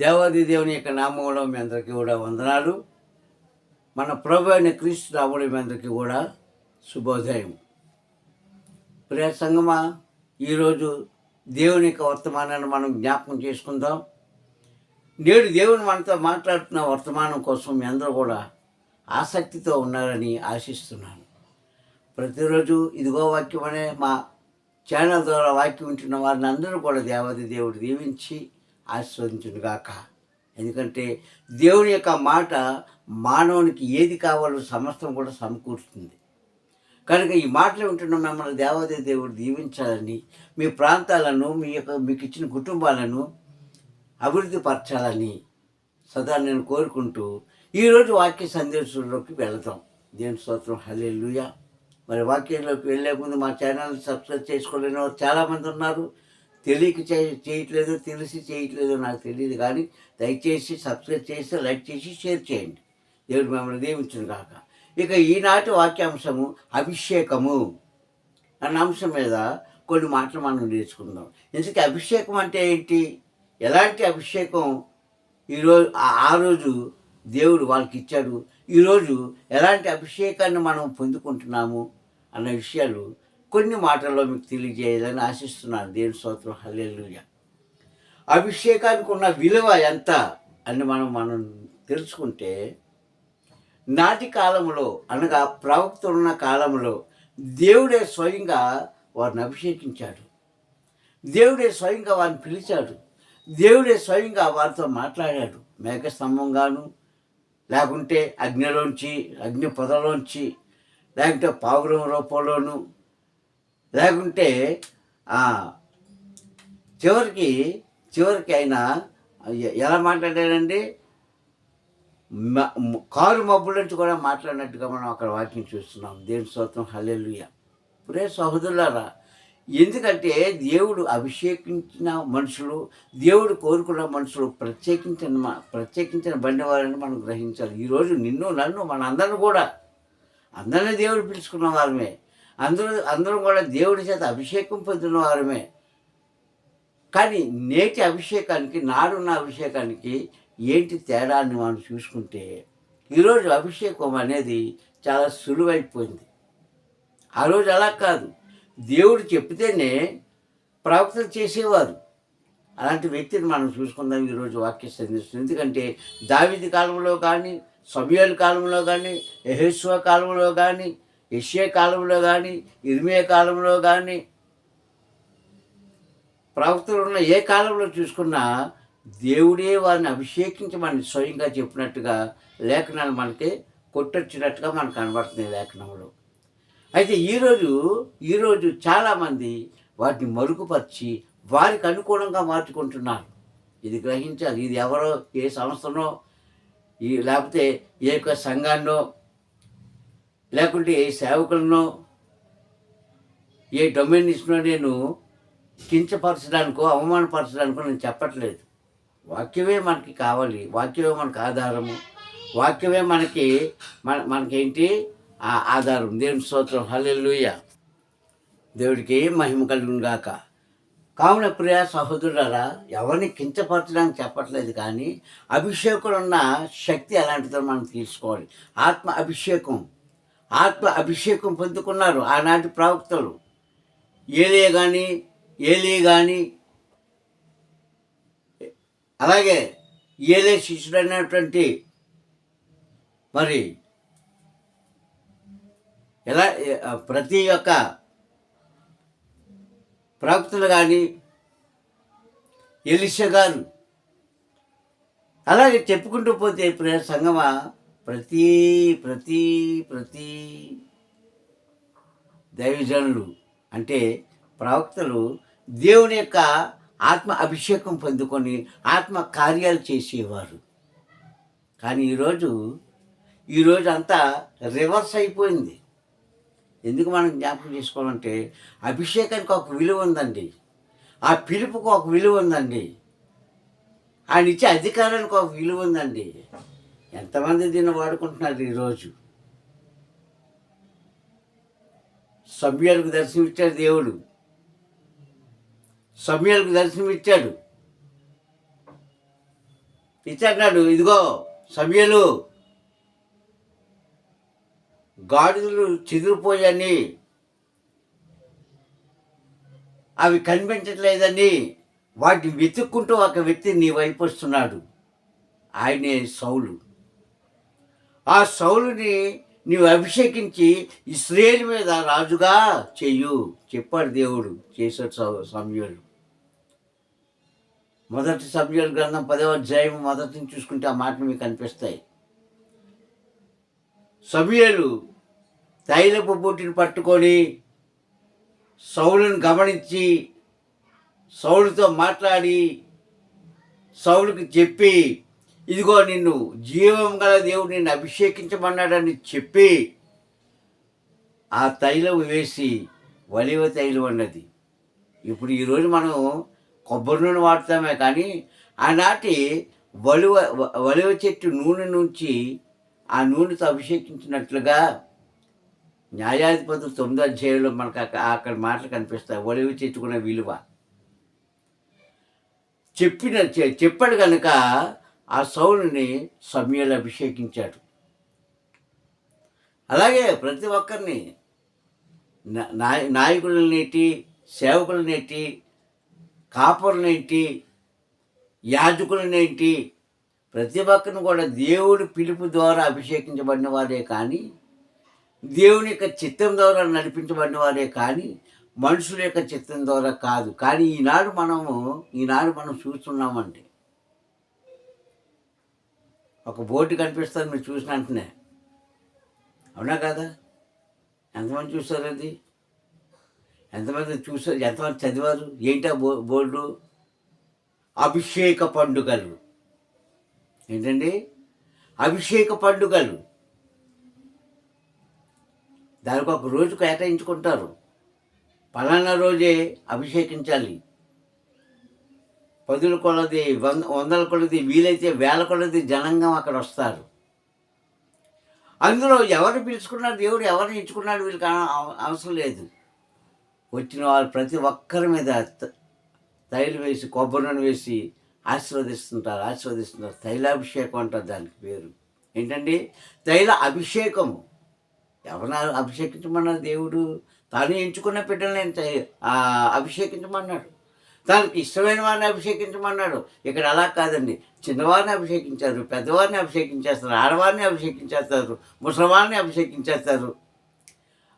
దేవాది దేవుని యొక్క నామంలో మీ అందరికీ కూడా వందనాలు. మన ప్రభు అయిన క్రీస్తు రాముడి మీ అందరికీ కూడా శుభోదయం. ప్రియ సంగమా ఈరోజు దేవుని యొక్క వర్తమానాన్ని మనం జ్ఞాపకం చేసుకుందాం. నేడు దేవుని మనతో మాట్లాడుతున్న వర్తమానం కోసం మీ అందరూ కూడా ఆసక్తితో ఉన్నారని ఆశిస్తున్నాను. ప్రతిరోజు ఇదిగో వాక్యం అనే మా ఛానల్ ద్వారా వాక్యం వింటున్న వారిని అందరూ కూడా దేవాది దేవుడు దీవించి ఆస్వాదించునుగాక ఎందుకంటే దేవుని యొక్క మాట మానవునికి ఏది కావాలో సమస్తం కూడా సమకూరుస్తుంది. కనుక ఈ మాటలు వింటున్న మిమ్మల్ని దేవాదే దేవుడు దీవించాలని మీ ప్రాంతాలను మీ యొక్క మీకు ఇచ్చిన కుటుంబాలను అభివృద్ధి పరచాలని సదా నేను కోరుకుంటూ ఈరోజు వాక్య సందేశంలోకి వెళదాం. దేని స్తోత్రం. హల్లెలూయా. మరి వాక్యంలోకి వెళ్ళే ముందు మా ఛానల్ సబ్స్క్రైబ్ చేసుకోలేని వారు చాలామంది ఉన్నారు. తెలియక చే చేయట్లేదు తెలిసి చేయట్లేదో నాకు తెలియదు కానీ దయచేసి సబ్స్క్రైబ్ చేసి లైక్ చేసి షేర్ చేయండి. దేవుడు మిమ్మల్ని దీవించును కాక ఇక ఈనాటి వాక్యాంశము అభిషేకము. అన్న అంశం మీద కొన్ని మాటలు మనం నేర్చుకుందాం. ఎందుకంటే అభిషేకం అంటే ఏంటి? ఎలాంటి అభిషేకం? ఈరోజు ఆ రోజు దేవుడు వాళ్ళకి ఇచ్చాడు. ఈరోజు ఎలాంటి అభిషేకాన్ని మనం పొందుకుంటున్నాము? అన్న విషయాలు కొన్ని మాటల్లో మీకు తెలియజేయాలని ఆశిస్తున్నాను. దేవుని స్తోత్రం. హల్లెలుయ. అభిషేకానికి ఉన్న విలువ ఎంత అని మనం మనం తెలుసుకుంటే నాటి కాలంలో అనగా ప్రవక్తలున్న కాలంలో దేవుడే స్వయంగా వారిని అభిషేకించాడు. దేవుడే స్వయంగా వారిని పిలిచాడు. దేవుడే స్వయంగా వారితో మాట్లాడాడు. మేఘస్తంభంగాను లేకుంటే అగ్నిలోంచి అగ్ని పొదలోంచి లేకుంటే పావురం రూపంలోనూ లేకుంటే చివరికి చివరికి ఆయన ఎలా మాట్లాడాడండి కారు మబ్బుల నుంచి కూడా మాట్లాడినట్టుగా మనం అక్కడ వాక్యం చూస్తున్నాం. దేవుని స్తోత్రం హల్లెలూయ. పురే సహోదరులారా ఎందుకంటే దేవుడు అభిషేకించిన మనుషులు దేవుడు కోరుకున్న మనుషులు ప్రత్యేకించిన మ- ప్రత్యేకించిన బండి వారని మనం గ్రహించాలి. ఈరోజు నిన్ను నన్ను మన అందరిని కూడా. అందరినీ దేవుడు పిలుచుకున్న వారమే అందరూ అందరం కూడా దేవుడి చేత అభిషేకం పొందిన వారమే. కానీ నేటి అభిషేకానికి నాడున్న అభిషేకానికి ఏంటి తేడా అని మనం చూసుకుంటే ఈరోజు అభిషేకం అనేది చాలా సులువైపోయింది. ఆ రోజు అలా కాదు. దేవుడు చెప్తేనే ప్రవక్తలు చేసేవారు. అలాంటి వ్యక్తిని మనం చూసుకుందాం ఈరోజు వాక్య సందేశం. ఎందుకంటే దావిది కాలంలో కానీ సమయాల కాలంలో కానీ యహేశ్వ కాలంలో కానీ యష్యా కాలంలో కానీ ఇర్మియా కాలంలో కానీ ప్రవక్తలు ఉన్న ఏ కాలంలో చూసుకున్నా దేవుడే వారిని అభిషేకించమని స్వయంగా చెప్పినట్టుగా లేఖనాలు మనకి కొట్టొచ్చినట్టుగా మనకు కనబడుతుంది లేఖనంలో. అయితే ఈరోజు ఈరోజు చాలామంది వాటిని మరుగుపరిచి వారికి అనుకూలంగా మార్చుకుంటున్నారు. ఇది గ్రహించాలి. ఇది ఎవరో ఏ సంస్థనో ఈ లేకపోతే ఏ యొక్క సంఘాన్నో లేకుంటే ఏ సేవకులనో ఏ డొమినిస్నో నేను కించపరచడానికో అవమానపరచడానికో నేను చెప్పట్లేదు. వాక్యమే మనకి కావాలి. వాక్యమే మనకు ఆధారము. వాక్యమే మనకి మన మనకేంటి? ఆ ఆధారం. దేవుని స్తోత్రం. హల్లెలూయ. దేవుడికి మహిమ కలుగునుగాక కావున ప్రియ సహోదరులరా ఎవరిని కించపరచడానికి చెప్పట్లేదు కానీ అభిషేకులు ఉన్న శక్తి అలాంటిదో మనం తీసుకోవాలి. ఆత్మ అభిషేకం. ఆత్మ అభిషేకం పొందుకున్నారు ఆనాటి ప్రవక్తలు. ఏలే కానీ ఏలే కానీ అలాగే ఏలే శిష్యుడైనటువంటి మరి ఎలా ప్రతి ఒక్క ప్రవక్తలు కానీ ఎలిష గారు అలాగే చెప్పుకుంటూ పోతే ప్రియ సంగమా ప్రతి ప్రతి ప్రతి దైవజనులు అంటే ప్రవక్తలు దేవుని యొక్క ఆత్మ అభిషేకం పొందుకొని ఆత్మ కార్యాలు చేసేవారు. కానీ ఈరోజు ఈరోజు అంతా రివర్స్ అయిపోయింది. ఎందుకు మనం జ్ఞాపకం చేసుకోవాలంటే అభిషేకానికి ఒక విలువ ఉందండి. ఆ పిలుపుకు ఒక విలువ ఉందండి. ఆయన ఇచ్చే అధికారానికి ఒక విలువ ఉందండి. ఎంతమంది దీన్ని వాడుకుంటున్నారు ఈరోజు? సభ్యులకు దర్శనమిచ్చాడు దేవుడు. సభ్యులకు దర్శనమిచ్చాడు. ఇచ్చాడు. ఇదిగో సభ్యులు గాడిదలు చిదిరిపోయాయని అవి కనిపించట్లేదని వాటిని వెతుక్కుంటూ ఒక వ్యక్తి నీ వైపు వస్తున్నాడు. ఆయనే సౌలు. ఆ సౌలుని నీవు అభిషేకించి ఇస్రేల్ మీద రాజుగా చెయ్యు చెప్పాడు దేవుడు చేశాడు సౌ- సమయాలు. మొదటి సమయాల గ్రంథం పదవ అధ్యాయం మొదటి నుంచి చూసుకుంటే ఆ మాటలు మీకు కనిపిస్తాయి సమయాలు తైలపు బొట్టిని పట్టుకొని సౌలుని గమనించి సౌలుతో మాట్లాడి సౌలుకి చెప్పి ఇదిగో నిన్ను జీవం గల దేవుడు నిన్ను అభిషేకించమన్నాడని చెప్పి ఆ తైలం వేసి వలివ తైలం అన్నది. ఇప్పుడు ఈరోజు మనం కొబ్బరి నూనె వాడతామే కానీ ఆనాటి వలువ వలివ చెట్టు నూనె నుంచి ఆ నూనెతో అభిషేకించినట్లుగా న్యాయాధిపతులు తొమ్మిదో అధ్యాయంలో మనకు అక్కడ అక్కడ మాటలు కనిపిస్తాయి. ఒలివి చెట్టుకున్న విలువ. చెప్పిన చెప్పాడు కనుక ఆ సౌలుని సమయలు అభిషేకించాడు. అలాగే ప్రతి ఒక్కరిని నాయ నాయకులనేటి సేవకులనేటి కాపరులనేంటి యాజకులనేంటి ప్రతి ఒక్కరిని కూడా దేవుడి పిలుపు ద్వారా అభిషేకించబడిన వారే కానీ దేవుని యొక్క చిత్తం ద్వారా నడిపించబడిన వారే కానీ మనుషుల యొక్క చిత్తం ద్వారా కాదు. కానీ ఈనాడు మనము ఈనాడు మనం చూస్తున్నామండి. ఒక బోర్డు కనిపిస్తుంది మీరు చూసిన వెంటనే. అవునా కదా? ఎంతమంది చూస్తారు అది? ఎంతమంది చూసారు? ఎంతమంది చదివారు? ఏంటా బో బోర్డు? అభిషేక పండుగలు. ఏంటండి? అభిషేక పండుగలు. దానికి ఒక రోజు కేటాయించుకుంటారు. పలానా రోజే అభిషేకించాలి. పదుల కొలది వంద వందల కొలది వీలైతే వేల కొలది జనంగం అక్కడ వస్తారు. అందులో ఎవరు పిలుచుకున్నారు దేవుడు ఎవరిని ఎంచుకున్నాడు వీళ్ళకి అవసరం లేదు. వచ్చిన వారు ప్రతి ఒక్కరి మీద తైలు వేసి కొబ్బరి నూనె వేసి ఆశీర్వదిస్తుంటారు ఆశీర్వదిస్తుంటారు. తైలాభిషేకం అంటారు దానికి పేరు. ఏంటండి? తైల అభిషేకము. ఎవరిని అభిషేకించమన్నారు దేవుడు? తాను ఎంచుకున్న బిడ్డల్ని ఎంత- ఆ, అభిషేకించమన్నాడు. తనకి ఇష్టమైన వారిని అభిషేకించమన్నాడు. ఇక్కడ అలా కాదండి. చిన్నవారిని అభిషేకించారు పెద్దవారిని అభిషేకించేస్తారు ఆడవారిని అభిషేకించేస్తారు ముసలివారిని అభిషేకించేస్తారు.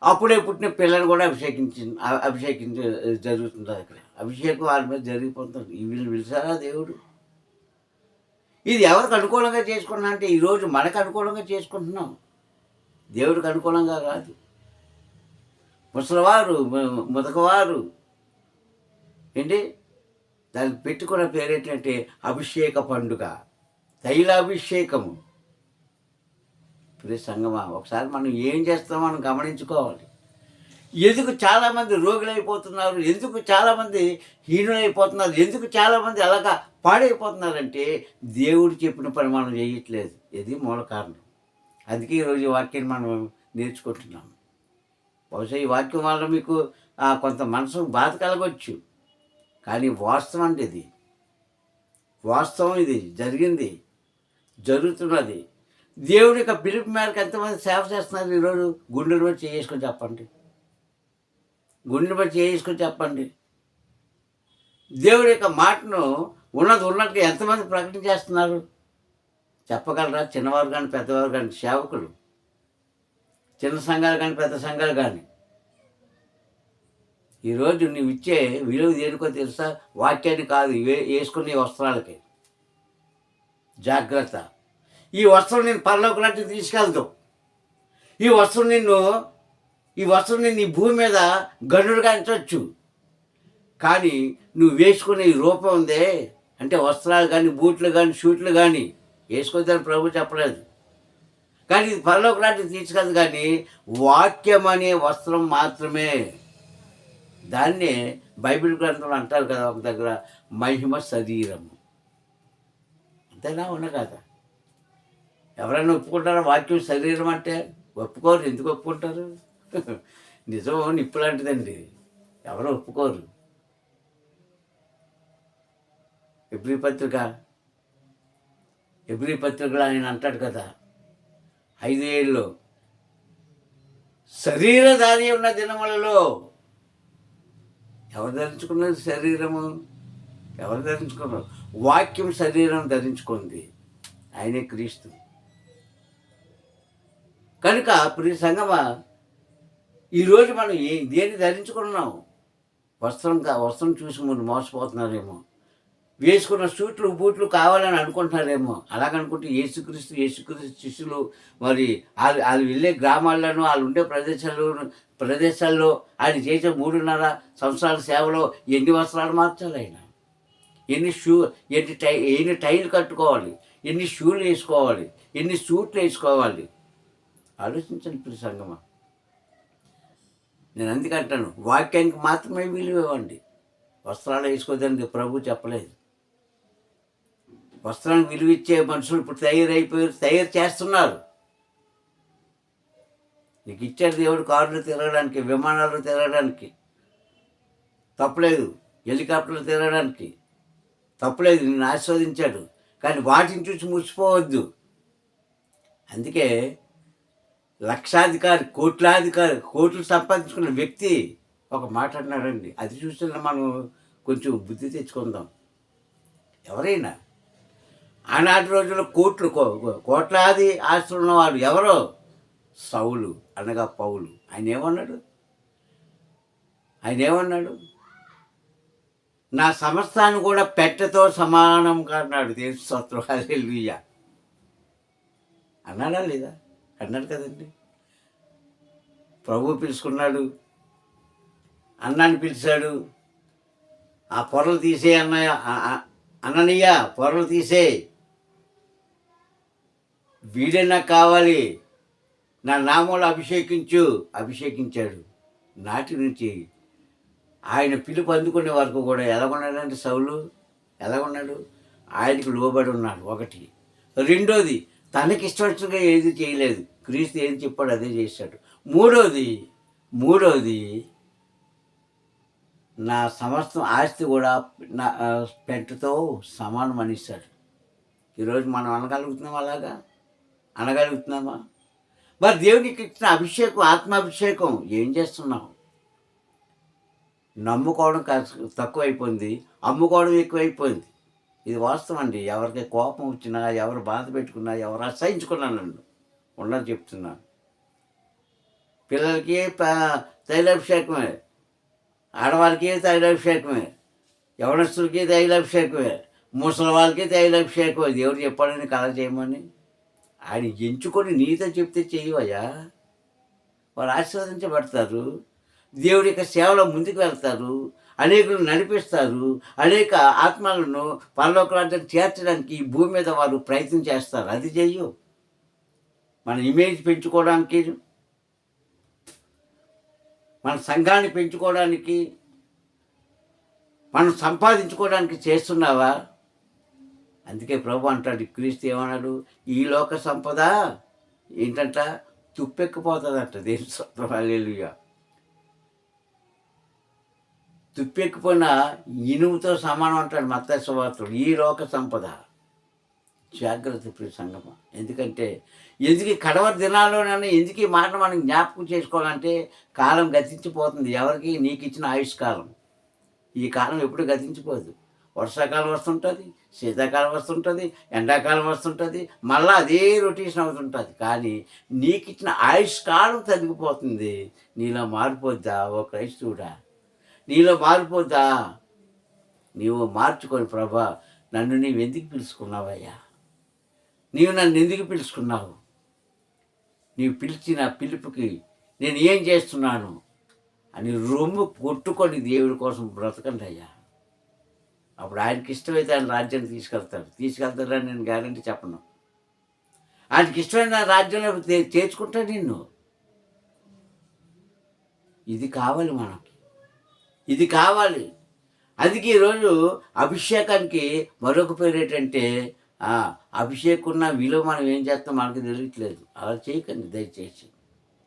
అప్పుడే పుట్టిన పిల్లలు కూడా అభిషేకించి అభిషేకించ జరుగుతుంది అక్కడ. అభిషేకం వారి మీద జరిగిపోతుంది. ఈ వీళ్ళు పిలిచారా దేవుడు? ఇది ఎవరికి అనుకూలంగా చేసుకున్నా అంటే ఈరోజు మనకు అనుకూలంగా చేసుకుంటున్నాం. దేవుడికి అనుకూలంగా కాదు. ముసలివారు ముదకవారు. ఏంటి? దానికి పెట్టుకున్న పేరు ఏంటంటే అభిషేక పండుగ. తైలాభిషేకము ప్రియ సంగమా ఒకసారి మనం ఏం చేస్తామో మనం గమనించుకోవాలి. ఎందుకు చాలామంది రోగులైపోతున్నారు? ఎందుకు చాలామంది హీనులైపోతున్నారు? ఎందుకు చాలామంది అలాగా పాడైపోతున్నారంటే దేవుడు చెప్పిన పని మనం చేయట్లేదు. ఇది మూల కారణం. అందుకే ఈరోజు వాక్యాన్ని మనం నేర్చుకుంటున్నాం. బహుశా ఈ వాక్యం వల్ల మీకు కొంత మనసు బాధ కలగవచ్చు కానీ వాస్తవం అంటే ఇది. వాస్తవం ఇది. జరిగింది. జరుగుతున్నది. దేవుడి యొక్క పిలుపు మేరకు ఎంతమంది సేవ చేస్తున్నారు ఈరోజు? గుండెలు బట్టి చేసుకొని చెప్పండి. గుండెలు బట్టి చేసుకొని చెప్పండి. దేవుడి యొక్క మాటను ఉన్నది ఉన్నట్టుగా ఎంతమంది ప్రకటన చేస్తున్నారు? చెప్పగలరా? చిన్నవారు కానీ పెద్దవారు కానీ సేవకులు? చిన్న సంఘాలు కానీ పెద్ద సంఘాలు కానీ? ఈరోజు నువ్వు ఇచ్చే విలువ దేనికో తెలుసా? వాక్యాన్ని కాదు వే వేసుకునే వస్త్రాలకి. జాగ్రత్త. ఈ వస్త్రం నేను పరలోకలాంటి తీసుకెళ్తావు ఈ వస్త్రం నిన్ను ఈ వస్త్రం నిన్ను ఈ భూమి మీద గనుడుగా అంచవచ్చు కానీ నువ్వు వేసుకునే ఈ రూపం ఉందే అంటే వస్త్రాలు కానీ బూట్లు కానీ షూట్లు కానీ వేసుకోవద్దని ప్రభు చెప్పలేదు. కానీ ఇది పరలోక రాజ్యం తీసుకెళ్ళదు కానీ వాక్యం అనే వస్త్రం మాత్రమే. దాన్నే బైబిల్ గ్రంథంలో అంటారు కదా ఒక దగ్గర మహిమ శరీరము. అంతేనా? ఉన్న కదా? ఎవరైనా ఒప్పుకుంటారా? వాక్యం శరీరం అంటే ఒప్పుకోరు. ఎందుకు ఒప్పుకుంటారు? నిజం ఇప్పులాంటిదండి ఎవరు ఒప్పుకోరు. ఎబ్రి పత్రిక ఎబ్రి పత్రికలో ఆయన అంటాడు కదా ఐదేళ్ళు శరీరధారి ఉన్న దినములలో ఎవరు ధరించుకున్నది శరీరము? ఎవరు ధరించుకున్నారు? వాక్యం శరీరం ధరించుకుంది. ఆయనే క్రీస్తు. కనుక ప్రియ సంగమా ఈరోజు మనం ఏ దేన్ని ధరించుకున్నాం? వస్త్రం కా వస్త్రం చూసి ముందు మోసపోతున్నారేమో. వేసుకున్న సూట్లు బూట్లు కావాలని అనుకుంటున్నారేమో. అలాగనుకుంటే యేసుక్రీస్తు యేసుక్రీస్తు శిష్యులు మరి వాళ్ళు వాళ్ళు వెళ్ళే గ్రామాల్లోనూ వాళ్ళు ఉండే ప్రదేశాల్లో ప్రదేశాల్లో ఆయన చేసే మూడున్నర సంవత్సరాల సేవలో ఎన్ని వస్త్రాలు మార్చాలి ఆయన? ఎన్ని షూ ఎన్ని టై ఎన్ని టైలు కట్టుకోవాలి? ఎన్ని షూలు వేసుకోవాలి? ఎన్ని సూట్లు వేసుకోవాలి? ఆలోచించండి ప్రియ నేను అందుకంటాను వాక్యానికి మాత్రమే విలువ ఇవ్వండి. వస్త్రాలు వేసుకోదండి ప్రభు చెప్పలేదు. వస్త్రానికి విలువ ఇచ్చే మనుషులు ఇప్పుడు తయారైపోయారు తయారు చేస్తున్నారు. నీకు ఇచ్చాడు దేవుడు కారులు తిరగడానికి విమానాలు తిరగడానికి. తప్పలేదు. హెలికాప్టర్లు తిరగడానికి. తప్పలేదు. నేను ఆస్వాదించాడు కానీ వాటిని చూసి మురిసిపోవద్దు. అందుకే లక్షాధికారి కోట్లాధికారి కోట్లు సంపాదించుకున్న వ్యక్తి ఒక మాట అన్నాడండి. అది చూస్తున్న మనం కొంచెం బుద్ధి తెచ్చుకుందాం. ఎవరైనా ఆనాటి రోజుల్లో కోట్లు కో- కోట్లాది ఆస్తులు ఉన్నవాడు ఎవరో? సౌలు అనగా పౌలు. ఆయన ఏమన్నాడు? ఆయన ఏమన్నాడు? నా సమస్తాన్ని కూడా పెట్టతో సమానంగా అన్నాడు. దేశ స్తోత్రం. అన్నాడా లేదా? అన్నాడు కదండి. ప్రభు పిలుచుకున్నాడు. అన్నాన్ని పిలిచాడు. ఆ పొరలు తీసే అన్నయ్య. అన్ననయ్య పొరలు తీసే వీడే కావాలి? నా నామంలో అభిషేకించు అభిషేకించాడు. నాటి నుంచి ఆయన పిలుపు అందుకునే వరకు కూడా ఎలాగున్నాడంటే సౌలు? ఎలాగున్నాడు? ఆయనకు లోబడి ఉన్నాడు ఒకటి. రెండోది తనకి ఏది చేయలేదు. క్రీస్తు ఏం చెప్పాడు అదే చేశాడు. మూడోది మూడోది నా సమస్తం ఆస్తి కూడా నా పెంటతో సమానం అనిస్తాడు ఈరోజు మనం అనగలుగుతున్నాం అలాగా? అనగలుగుతున్నామా? మరి దేవునికి ఇచ్చిన అభిషేకం ఆత్మాభిషేకం ఏం చేస్తున్నావు? నమ్ముకోవడం తక్కువైపోయింది అమ్ముకోవడం ఎక్కువైపోయింది. ఇది వాస్తవం అండి. ఎవరికి కోపం వచ్చినా ఎవరు బాధ పెట్టుకున్నా ఎవరు అసహించుకున్నా నన్ను. ఉండని చెప్తున్నాను పిల్లలకి తైలాభిషేకమే. ఆడవారికి తైలాభిషేకమే. యవనస్తులకి తైలాభిషేకమే. ముసలి వాళ్ళకి తైలాభిషేకమే. దేవుడు చెప్పాడని కళ చేయమని ఆయన ఎంచుకొని నీతో చెప్తే చేయవయ్యా? వారు ఆశీర్వదించబడతారు. దేవుడి యొక్క సేవలో ముందుకు వెళ్తారు. అనేకులు నడిపిస్తారు. అనేక ఆత్మలను పరలోక చేర్చడానికి ఈ భూమి మీద వారు ప్రయత్నం చేస్తారు. అది చెయ్యు. మన ఇమేజ్ పెంచుకోవడానికి మన సంఘాన్ని పెంచుకోవడానికి మనం సంపాదించుకోవడానికి చేస్తున్నావా? అందుకే ప్రభు అంటాడు క్రీస్తు ఏమన్నాడు ఈ లోక సంపద ఏంటంట? తుప్పెక్కిపోతుందంట దేని సత్వాలేలుగా తుప్పెక్కిపోయిన ఇనుముతో సమానం అంటాడు మత్త సువార్తలు. ఈ లోక సంపద. జాగ్రత్త ప్రియ సంగమ. ఎందుకంటే ఎందుకు కడవర కడవరి దినాల్లోనైనా ఎందుకు ఈ మాట మనం జ్ఞాపకం చేసుకోవాలంటే కాలం గతించిపోతుంది. ఎవరికి? నీకు ఇచ్చిన ఆయుష్కాలం. ఈ కాలం ఎప్పుడు గతించిపోదు. వర్షాకాలం వస్తుంటుంది శీతాకాలం వస్తుంటుంది ఎండాకాలం వస్తుంటుంది మళ్ళీ అదే రొటేషన్ అవుతుంటుంది. కానీ నీకు ఇచ్చిన ఆయుష్ కాలం తగ్గిపోతుంది. నీలో మారిపోద్దా ఓ క్రైస్తవుడా? నీలో మారిపోద్దా? నీవు మార్చుకొని ప్రభా నన్ను నీవు ఎందుకు పిలుచుకున్నావయ్యా? నీవు నన్ను ఎందుకు పిలుచుకున్నావు? నీవు పిలిచిన పిలుపుకి నేను ఏం చేస్తున్నాను? అని రొమ్ము కొట్టుకొని దేవుడి కోసం బ్రతకండి అయ్యా అప్పుడు ఆయనకి ఇష్టమైతే ఆయన రాజ్యాన్ని తీసుకెళ్తాడు తీసుకెళ్తాడని నేను గ్యారంటీ చెప్పను. ఆయనకి ఇష్టమైన రాజ్యంలో తే- చేర్చుకుంటాడు నిన్ను. ఇది కావాలి మనకి. ఇది కావాలి. అందుకే ఈరోజు అభిషేకానికి మరొక పేరు ఏంటంటే అభిషేకున్న ఉన్న విలువ మనం ఏం చేస్తాం మనకు తెలియట్లేదు. అలా చేయకండి దయచేసి.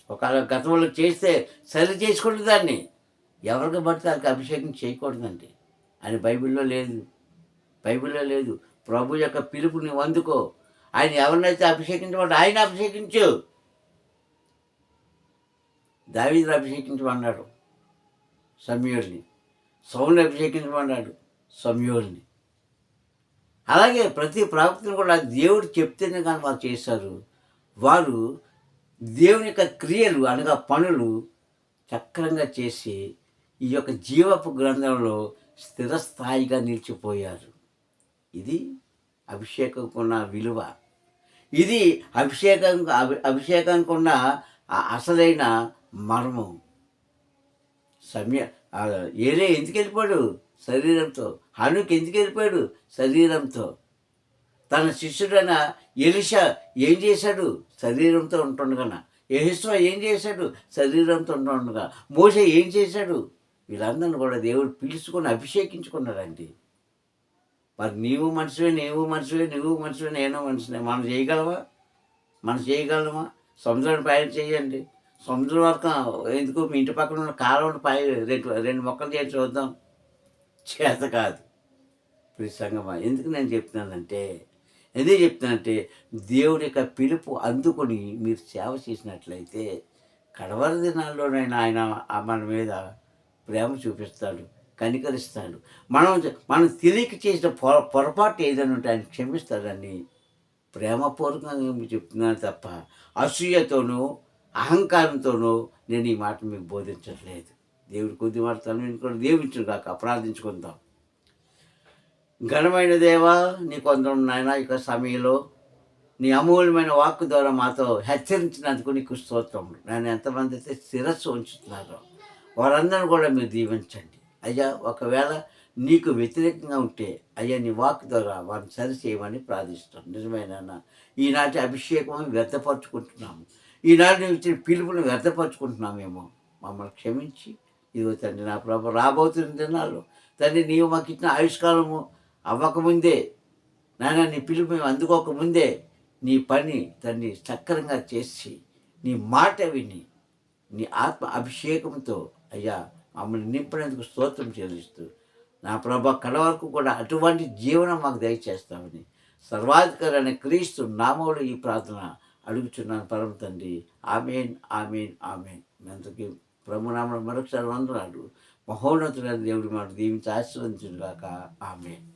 ఒకవేళ గతంలో చేస్తే సరి చేసుకోండి దాన్ని. ఎవరికి పడితే వాళ్ళకి అభిషేకం చేయకూడదండి. అని బైబిల్లో లేదు. బైబిల్లో లేదు. ప్రభు యొక్క పిలుపు నువ్వు అందుకో ఆయన ఎవరినైతే అభిషేకించమన్నాడు ఆయన అభిషేకించు. దావీదుని అభిషేకించమన్నాడు. సమయోల్ని. సౌని అభిషేకించమన్నాడు. సమయోల్ని. అలాగే ప్రతి ప్రవక్తను కూడా దేవుడు చెప్తేనే కానీ వారు చేశారు. వారు దేవుని యొక్క క్రియలు అనగా పనులు చక్రంగా చేసి ఈ యొక్క జీవపు గ్రంథంలో స్థిరస్థాయిగా నిలిచిపోయారు. ఇది అభిషేకంకున్న విలువ. ఇది అభిషేకం అభి- అభిషేకానికి ఉన్న అసలైన మర్మం. సమయ ఏరే ఎందుకు వెళ్ళిపోయాడు శరీరంతో. హనుకి ఎందుకు వెళ్ళిపోయాడు శరీరంతో. తన శిష్యుడైన ఎలిషా ఏం చేశాడు? శరీరంతో ఉంటుండగా యెహోషువ ఏం చేశాడు? శరీరంతో ఉంటుండగా. మోస ఏం చేశాడు? వీళ్ళందరిని కూడా దేవుడు పిలుచుకొని అభిషేకించుకున్నాడండి మరి నీవు మనిషివే నీవు మనిషివే నువ్వు మనిషివే నేను మనిషినే మనం చేయగలవా మనం చేయగలమా? సముద్రాన్ని పైన చేయండి. సముద్రం వరకు ఎందుకు? మీ ఇంటి పక్కన ఉన్న కాలువను పై రెండు రెండు మొక్కలు చేసి చూద్దాం. చేత కాదు. ప్రతి సంగమా ఎందుకు నేను చెప్తున్నానంటే ఎందుకు చెప్తున్నానంటే దేవుడి యొక్క పిలుపు అందుకొని మీరు సేవ చేసినట్లయితే కడవరి దినాల్లోనైనా ఆయన మన మీద ప్రేమ చూపిస్తాడు కనికరిస్తాడు. మనం మనం తెలియక చేసిన పొర పొరపాటు ఏదైనా ఉంటే ఆయన క్షమిస్తాడని ప్రేమపూర్వకంగా చెప్తున్నాను తప్ప అసూయతోనూ అహంకారంతోనూ నేను ఈ మాట మీకు బోధించట్లేదు. దేవుడి కొద్ది మాట తను వినుకొని దేవుడిని కాక ప్రార్థించుకుందాం. ఘనమైన దేవా నీ కొందరు నాయన యొక్క సమయంలో నీ అమూల్యమైన వాక్కు ద్వారా మాతో హెచ్చరించినందుకు నీకు స్తోత్రం నేను ఎంతమంది అయితే శిరస్సు ఉంచుతున్నారో వారందరూ కూడా మీరు దీవించండి. అయ్యా ఒకవేళ నీకు వ్యతిరేకంగా ఉంటే అయ్యా నీ వాక్ ద్వారా వారిని సరి చేయమని ప్రార్థిస్తాం నిజమైన ఈనాటి అభిషేకం వ్యర్థపరచుకుంటున్నాము. ఈనాటి నువ్వు ఇచ్చిన పిలుపుని వ్యర్థపరచుకుంటున్నామేమో. మమ్మల్ని క్షమించి ఇదిగో తండ్రి నా ప్రభు రాబోతున్న దినాల్లో తండ్రి నీవు మాకు ఇచ్చిన ఆయుష్కాలము అవ్వకముందే నాయన నీ పిలుపు మేము అందుకోకముందే నీ పని తండ్రి సక్రంగా చేసి నీ మాట విని నీ ఆత్మ అభిషేకంతో అయ్యా మమ్మల్ని నింపినందుకు స్తోత్రం చెల్లిస్తూ నా ప్రభ కడ వరకు కూడా అటువంటి జీవనం మాకు దయచేస్తామని సర్వాధికారైన క్రీస్తు నామంలో ఈ ప్రార్థన అడుగుచున్నాను పరమ తండ్రి. Amen amen amen. మీ అందరికీ ప్రభునామం మరొకసారి వందనాలు. మహోన్నతుడైన దేవుడు మాట దీవించి ఆశీర్వదించుగాక ఆమెన్.